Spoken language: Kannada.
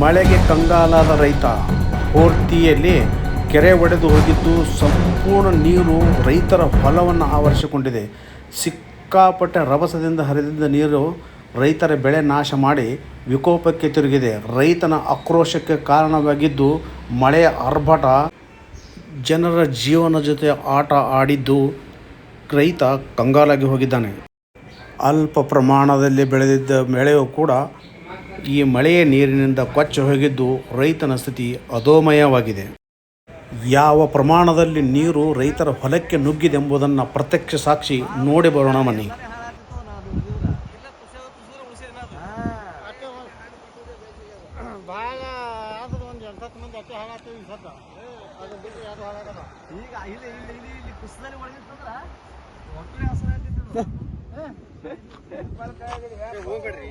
ಮಳೆಗೆ ಕಂಗಾಲಾದ ರೈತ. ಪೂರ್ತಿಯಲ್ಲಿ ಕೆರೆ ಒಡೆದು ಹೋಗಿದ್ದು ಸಂಪೂರ್ಣ ನೀರು ರೈತರ ಹೊಲವನ್ನು ಆವರಿಸಿಕೊಂಡಿದೆ. ಸಿಕ್ಕಾಪಟ್ಟೆ ರಭಸದಿಂದ ಹರಿದಿದ್ದ ನೀರು ರೈತರ ಬೆಳೆ ನಾಶ ಮಾಡಿ ವಿಕೋಪಕ್ಕೆ ತಿರುಗಿದೆ. ರೈತನ ಆಕ್ರೋಶಕ್ಕೆ ಕಾರಣವಾಗಿದ್ದು ಮಳೆಯ ಆರ್ಭಟ. ಜನರ ಜೀವನ ಜೊತೆ ಆಟ ಆಡಿದ್ದು ರೈತ ಕಂಗಾಲಾಗಿ ಹೋಗಿದ್ದಾನೆ. ಅಲ್ಪ ಪ್ರಮಾಣದಲ್ಲಿ ಬೆಳೆದಿದ್ದ ಬೆಳೆಯೂ ಕೂಡ ಈ ಮಳೆಯ ನೀರಿನಿಂದ ಕೊಚ್ಚಿ ಹೋಗಿದ್ದು ರೈತನ ಸ್ಥಿತಿ ಅಧೋಮಯವಾಗಿದೆ. ಯಾವ ಪ್ರಮಾಣದಲ್ಲಿ ನೀರು ರೈತರ ಹೊಲಕ್ಕೆ ನುಗ್ಗಿದೆಂಬುದನ್ನು ಪ್ರತ್ಯಕ್ಷ ಸಾಕ್ಷಿ ನೋಡಿ ಬರೋಣ ಮನೆ ಈಗ ಹೋಗ್ಬೇಡ್ರಿ.